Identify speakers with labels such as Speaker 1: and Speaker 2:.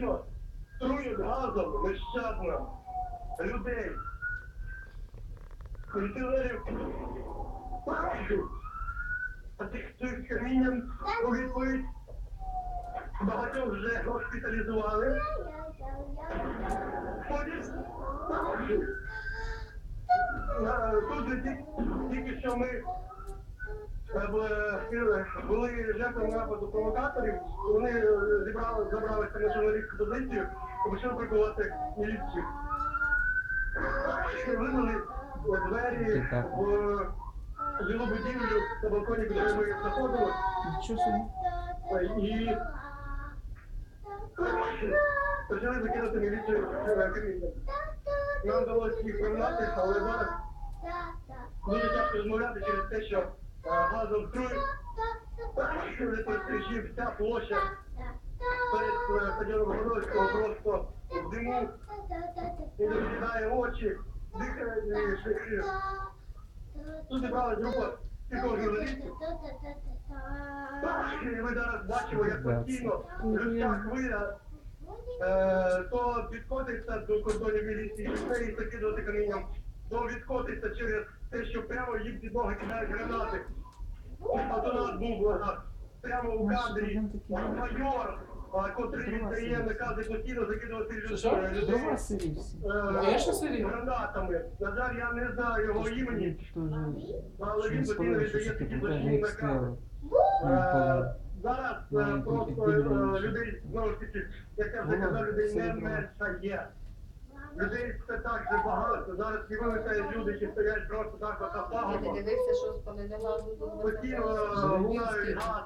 Speaker 1: постійно трують газом нещадно людей. Пенсіонерів. А тих цих камінням у багатьох вже госпіталізували. Ходять. Тут тільки що ми були жертвами нападу провокаторів, вони е, зібрали, забралися на журналістську позицію і почали прикувати міліцію. Винули двері в жилу будівлю на балконі, куди ми заходили,
Speaker 2: Нічого собі.
Speaker 1: е, і почали закидати міліцію е, камінням. Нам вдалося їх прогнати, але зараз дуже тяжко розмовляти через те, що газом струють, вся площа перед стадіоном Городського просто в диму, і розглядає очі, дихає швидше. Тут зібралась група кількох журналістів. Ми зараз бачимо, як постійно людська хвиля то підходиться до кордонів міліції, і закидувати камінням, то відходиться через те, що прямо їм під ноги кидають гранати. А то нас був прямо у кадрі. Майор, котрий дає накази постійно закидувати людей. Е, гранатами. На жаль, я не знаю його імені, але він постійно віддає такі злочинні накази. Е, Зараз е, просто людей, знову ж таки, як я вже казав, людей не
Speaker 2: все одно.
Speaker 1: Людей це так же багато. Зараз з'явилися люди, які стоять просто так от на
Speaker 3: Ти
Speaker 1: пагорбах.
Speaker 3: дивився, що з газу?
Speaker 1: Постійно лунають газ.